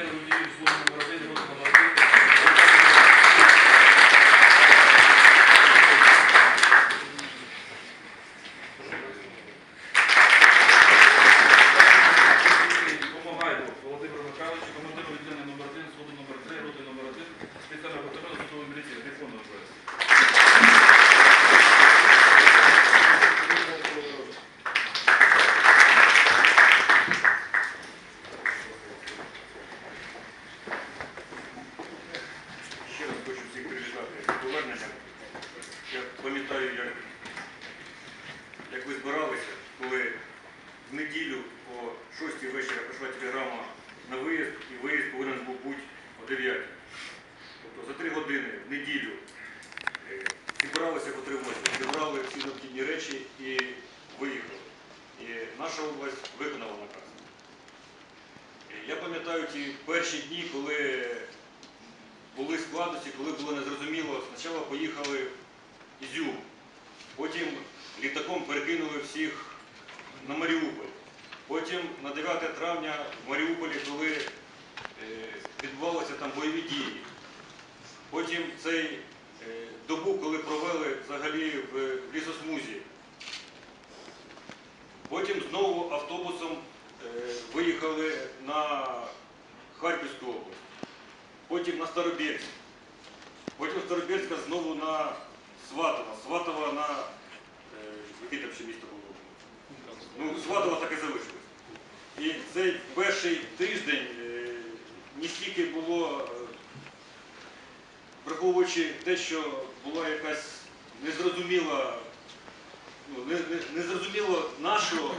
pelo livro número привітати. Я пам'ятаю, як, як ви збиралися, коли в неділю о 6 вечора прийшла телеграма на виїзд, і виїзд повинен був бути о 9. Тобто за 3 години в неділю е, зібралися потримати, зібрали всі необхідні речі і виїхали. І наша область виконала наказ. Е, Я пам'ятаю ті перші дні, коли були складності, коли було незрозуміло. Спочатку поїхали Ізюм, потім літаком перекинули всіх на Маріуполь. Потім на 9 травня в Маріуполі, коли е, відбувалися там бойові дії. Потім цей е, добу, коли провели взагалі в лісосмузі. Потім знову автобусом е, виїхали на Харківську область потім на Старобєрськ, потім з Старобєрська знову на Сватово, Сватово на е, яке там ще місто було? Ну, Сватово так і залишилось. І цей перший тиждень е, не стільки було, е, враховуючи те, що була якась незрозуміла, ну, не, не, незрозуміло нашого,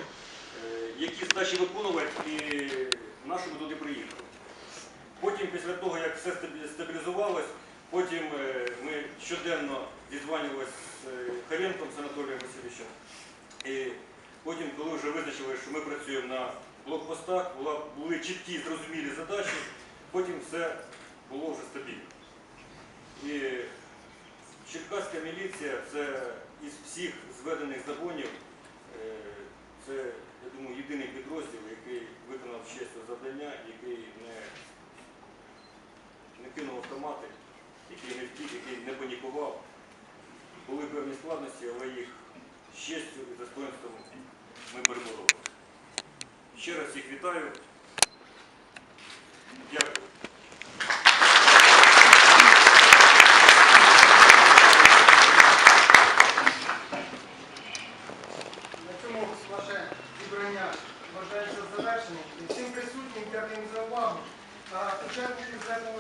які задачі виконувати, і нашу ми туди приїхали. Потім, після того, як все стабілізувалось, потім е, ми щоденно зізванювалися з е, Харенком з Анатолієм Васильовичем. І потім, коли вже визначили, що ми працюємо на блокпостах, були чіткі зрозумілі задачі, потім все було вже стабільно. І Черкаська міліція це із всіх зведених загонів, певні складності, але їх з честю і достоинством ми перебороли. Ще раз всіх вітаю. Дякую. На цьому ваше зібрання вважається завершеним. Всім присутнім дякуємо за увагу. А учасників загону